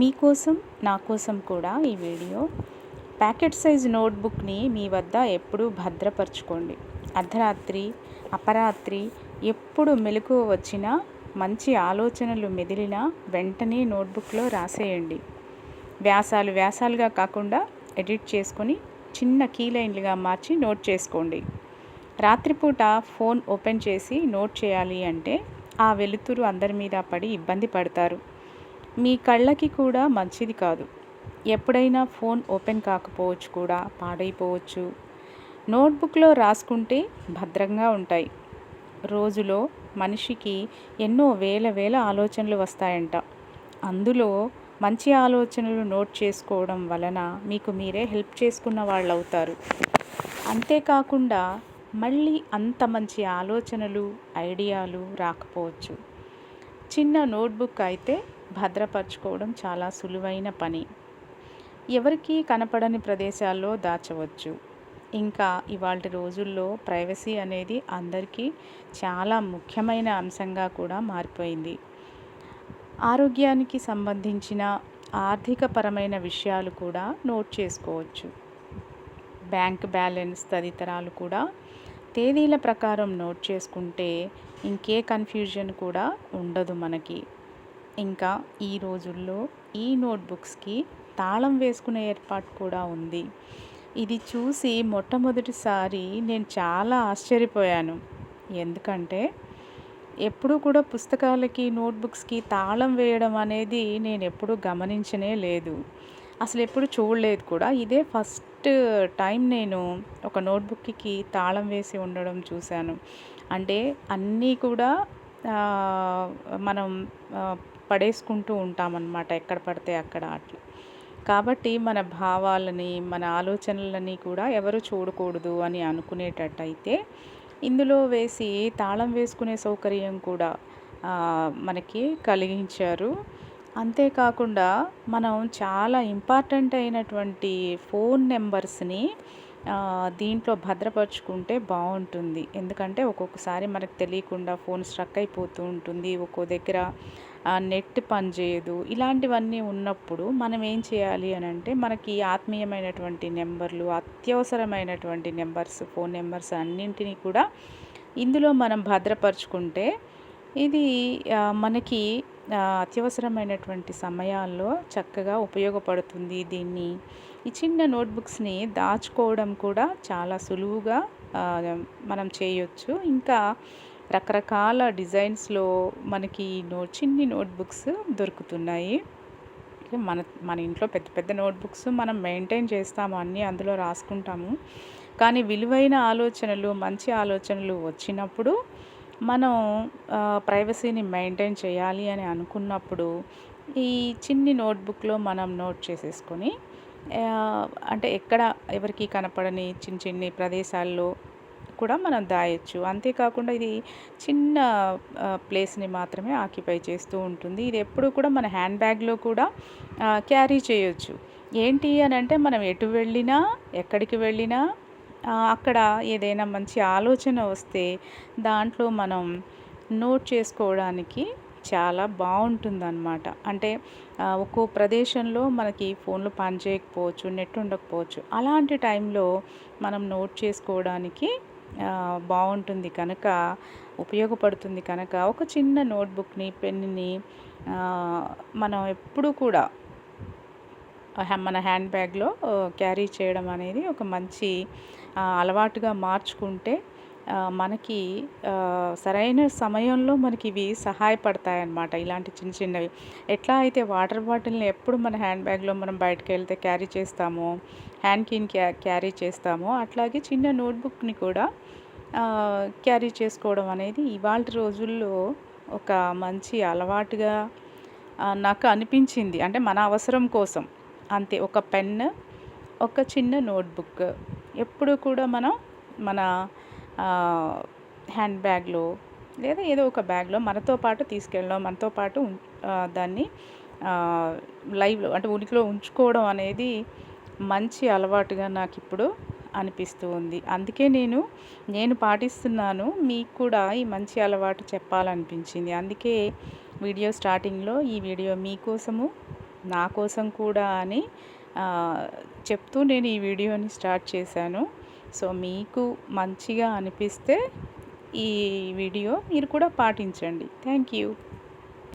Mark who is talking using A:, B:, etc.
A: మీకోసం నా కోసం కూడా ఈ వీడియో. ప్యాకెట్ సైజ్ నోట్బుక్ని మీ వద్ద ఎప్పుడూ భద్రపరచుకోండి. అర్ధరాత్రి అపరాత్రి ఎప్పుడు మెలకువ వచ్చినా మంచి ఆలోచనలు మెదిలినా వెంటనే నోట్బుక్లో రాసేయండి. వ్యాసాలు వ్యాసాలుగా కాకుండా ఎడిట్ చేసుకొని చిన్న కీలైన్లుగా మార్చి నోట్ చేసుకోండి. రాత్రిపూట ఫోన్ ఓపెన్ చేసి నోట్ చేయాలి అంటే ఆ వెలుతురు అందరి మీద పడి ఇబ్బంది పడతారు. మీ కళ్ళకి కూడా మంచిది కాదు. ఎప్పుడైనా ఫోన్ ఓపెన్ కాకపోవచ్చు కూడా పాడైపోవచ్చు. నోట్బుక్లో రాసుకుంటే భద్రంగా ఉంటాయి. రోజులో మనిషికి ఎన్నో వేల వేల ఆలోచనలు వస్తాయంట. అందులో మంచి ఆలోచనలు నోట్ చేసుకోవడం వలన మీకు మీరే హెల్ప్ చేసుకున్న వాళ్ళు అవుతారు అంతేకాకుండా మళ్ళీ అంత మంచి ఆలోచనలు ఐడియాలు రాకపోవచ్చు. చిన్న నోట్బుక్ అయితే భద్రపరచుకోవడం చాలా సులువైన పని. ఎవరికీ కనపడని ప్రదేశాల్లో దాచవచ్చు. ఇంకా ఇవాళ రోజుల్లో ప్రైవసీ అనేది అందరికీ చాలా ముఖ్యమైన అంశంగా కూడా మారిపోయింది. ఆరోగ్యానికి సంబంధించిన ఆర్థికపరమైన విషయాలు కూడా నోట్ చేసుకోవచ్చు. బ్యాంక్ బ్యాలెన్స్ తదితరాలు కూడా తేదీల ప్రకారం నోట్ చేసుకుంటే ఇంకే కన్ఫ్యూజన్ కూడా ఉండదు మనకి. ఇంకా ఈ రోజుల్లో ఈ నోట్బుక్స్కి తాళం వేసుకునే ఏర్పాటు కూడా ఉంది. ఇది చూసి మొట్టమొదటిసారి నేను చాలా ఆశ్చర్యపోయాను. ఎందుకంటే ఎప్పుడూ కూడా పుస్తకాలకి నోట్బుక్స్కి తాళం వేయడం అనేది నేను ఎప్పుడూ గమనించనే లేదు. అసలు ఎప్పుడు చూడలేదు కూడా. ఇదే ఫస్ట్ టైం నేను ఒక నోట్బుక్కి తాళం వేసి ఉండడం చూశాను. అంటే అన్నీ కూడా మనం పడేసుకుంటూ ఉంటామన్నమాట ఎక్కడ పడితే అక్కడ అట్లా. కాబట్టి మన భావాలని మన ఆలోచనలని కూడా ఎవరు చూడకూడదు అని అనుకునేటట్టయితే ఇందులో వేసి తాళం వేసుకునే సౌకర్యం కూడా మనకి కలిగించారు. అంతేకాకుండా మనం చాలా ఇంపార్టెంట్ అయినటువంటి ఫోన్ నెంబర్స్ని దీంట్లో భద్రపరుచుకుంటే బాగుంటుంది. ఎందుకంటే ఒక్కొక్కసారి మనకు తెలియకుండా ఫోన్ స్ట్రక్ అయిపోతూ ఉంటుంది. ఒక్కో దగ్గర నెట్ పనిచేయదు. ఇలాంటివన్నీ ఉన్నప్పుడు మనం ఏం చేయాలి అని అంటే మనకి ఆత్మీయమైనటువంటి నెంబర్లు అత్యవసరమైనటువంటి నెంబర్స్ ఫోన్ నెంబర్స్ అన్నింటినీ కూడా ఇందులో మనం భద్రపరుచుకుంటే ఇది మనకి అత్యవసరమైనటువంటి సమయాల్లో చక్కగా ఉపయోగపడుతుంది దీన్ని. ఈ చిన్న నోట్బుక్స్ని దాచుకోవడం కూడా చాలా సులువుగా మనం చేయొచ్చు. ఇంకా రకరకాల డిజైన్స్లో మనకి నో చిన్ని నోట్బుక్స్ దొరుకుతున్నాయి. మన మన ఇంట్లో పెద్ద పెద్ద నోట్బుక్స్ మనం మెయింటైన్ చేస్తాము అన్నీ అందులో రాసుకుంటాము. కానీ విలువైన ఆలోచనలు మంచి ఆలోచనలు వచ్చినప్పుడు మనం ప్రైవసీని మెయింటైన్ చేయాలి అని అనుకున్నప్పుడు ఈ చిన్ని నోట్బుక్లో మనం నోట్ చేసేసుకొని అంటే ఎక్కడ ఎవరికి కనపడని చిన్న చిన్ని ప్రదేశాల్లో కూడా మనం దాయొచ్చు. అంతేకాకుండా ఇది చిన్న ప్లేస్ని మాత్రమే ఆక్యుపై చేస్తూ ఉంటుంది. ఇది ఎప్పుడు కూడా మన హ్యాండ్ బ్యాగ్లో కూడా క్యారీ చేయొచ్చు. ఏంటి అని అంటే మనం ఎటు వెళ్ళినా ఎక్కడికి వెళ్ళినా అక్కడ ఏదైనా మంచి ఆలోచన వస్తే దాంట్లో మనం నోట్ చేసుకోవడానికి చాలా బాగుంటుందన్నమాట. అంటే ఒక్కో ప్రదేశంలో మనకి ఫోన్లు పనిచేయకపోవచ్చు నెట్ ఉండకపోవచ్చు. అలాంటి టైంలో మనం నోట్ చేసుకోవడానికి బాగుంటుంది కనుక ఉపయోగపడుతుంది కనుక ఒక చిన్న నోట్బుక్ని పెన్ని మనం ఎప్పుడు కూడా మన హ్యాండ్ బ్యాగ్లో క్యారీ చేయడం అనేది ఒక మంచి అలవాటుగా మార్చుకుంటే మనకి సరైన సమయంలో మనకి ఇవి సహాయపడతాయి అన్నమాట ఇలాంటి చిన్న చిన్నవి. ఎట్లా అయితే వాటర్ బాటిల్ని ఎప్పుడు మన హ్యాండ్ బ్యాగ్లో మనం బయటకు వెళ్తే క్యారీ చేస్తామో హ్యాండ్ కిన్ క్యా క్యారీ చేస్తామో అట్లాగే చిన్న నోట్బుక్ని కూడా క్యారీ చేసుకోవడం అనేది ఇవాళ రోజుల్లో ఒక మంచి అలవాటుగా నాకు అనిపించింది. అంటే మన అవసరం కోసం. అంతే ఒక పెన్ ఒక చిన్న నోట్బుక్. ఎప్పుడు కూడా మనం మన హ్యాండ్ బ్యాగ్లో లేదా ఏదో ఒక బ్యాగ్లో మనతో పాటు తీసుకెళ్ళడం మనతో పాటు దాన్ని లైవ్లో అంటే ఉనికిలో ఉంచుకోవడం అనేది మంచి అలవాటుగా నాకు ఇప్పుడు అనిపిస్తూ ఉంది. అందుకే నేను నేను పాటిస్తున్నాను మీకు కూడా ఈ మంచి అలవాటు చెప్పాలనిపించింది. అందుకే వీడియో స్టార్టింగ్లో ఈ వీడియో మీకోసము నా కోసం కూడా అని చెప్తూ నేను ఈ వీడియోని స్టార్ట్ చేశాను. సో మీకు మంచిగా అనిపిస్తే ఈ వీడియో మీరు కూడా పాటించండి. Thank you.